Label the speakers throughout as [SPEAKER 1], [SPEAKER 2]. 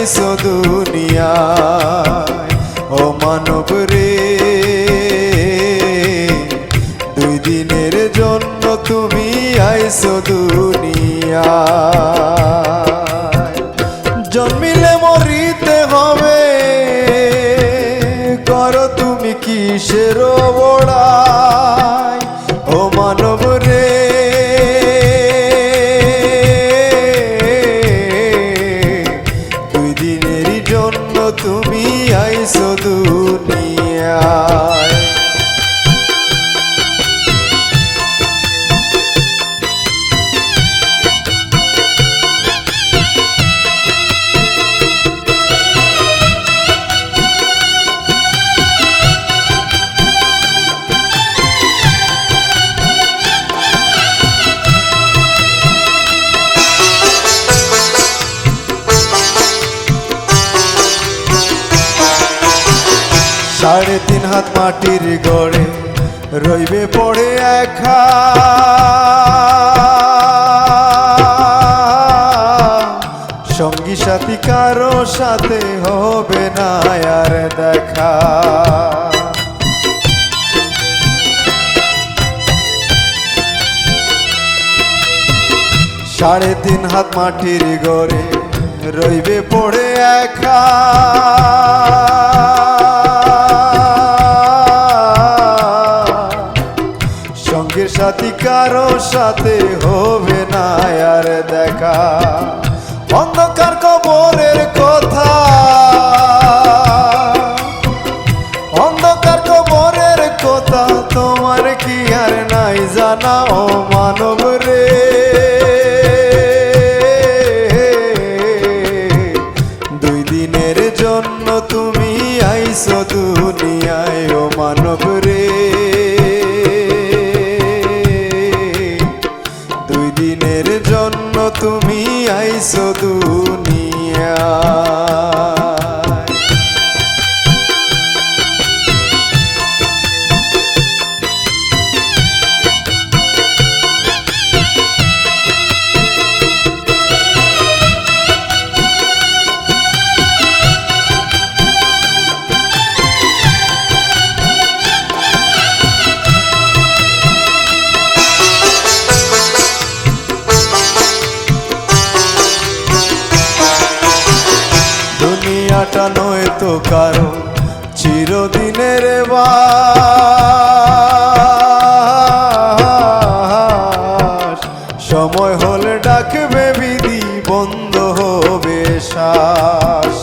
[SPEAKER 1] এনেছো দুনিয়ায়। ও মানব রে, দুই দিনের জন্য তুমি আইছো দুনিয়ায়। জন্মিলে মরিতে হবে, করো তুমি কিসের বড়া দুনিয়ায় সাড়ে তিন হাত মাটির গড়ে রইবে পড়ে একা সঙ্গী সাথী কারও সাথে হবে না আর দেখা। সাড়ে তিন হাত মাটির গড়ে রইবে পড়ে একা কারও সাথে হবে না আর দেখা। অন্ধকার কবরের কথা। অন্ধকার কবরের কথা তোমার কি আর নাই জানা, ও মানব রে। দুই দিনের জন্য তুমি আইসো দুনিয়ায়, ও মানব রে। দুনিয়াটা নয় তো কারও চিরদিনের বাস। সময় হলে ডাকবে বিধি, বন্ধ হবে শ্বাস।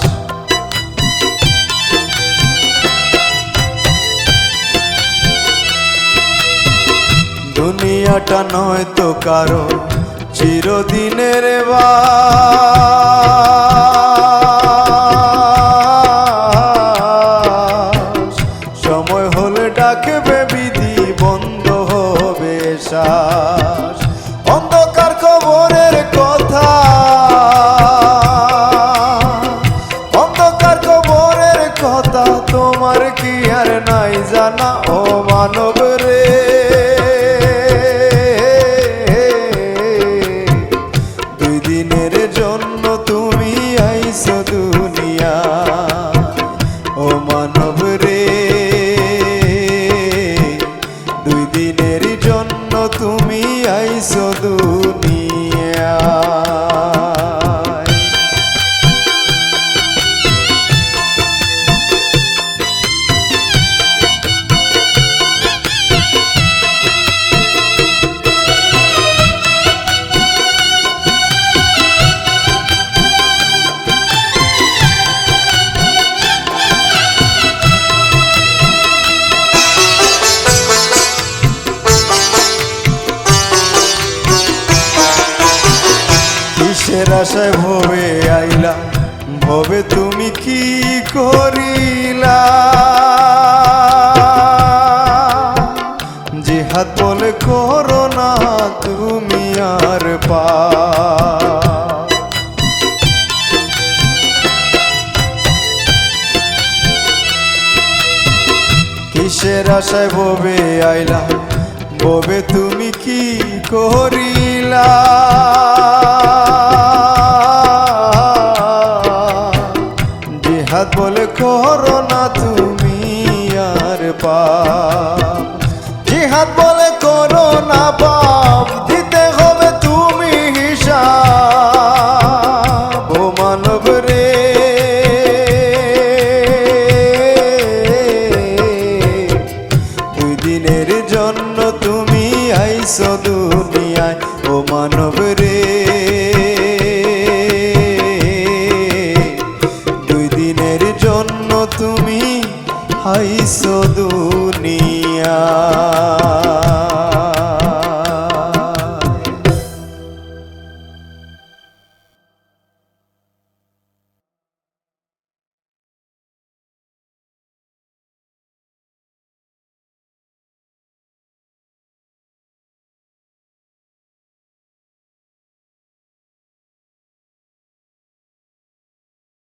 [SPEAKER 1] দুনিয়াটা নয় তো কারও চিরদিনের বাস। শ্বাস অন্ধকার কিসের আশায় ভবে আইলা, ভবে তুমি কি করিলা? জিহাদ বলে করো না তুমি আর পা। কিসের আশায় ভবে আইলা, ভবে তুমি কি করিলা? জন্য তুমি আইসো দুনিয়ায় ও মানব রে। দুই দিনের জন্য তুমি আইসো দুনিয়া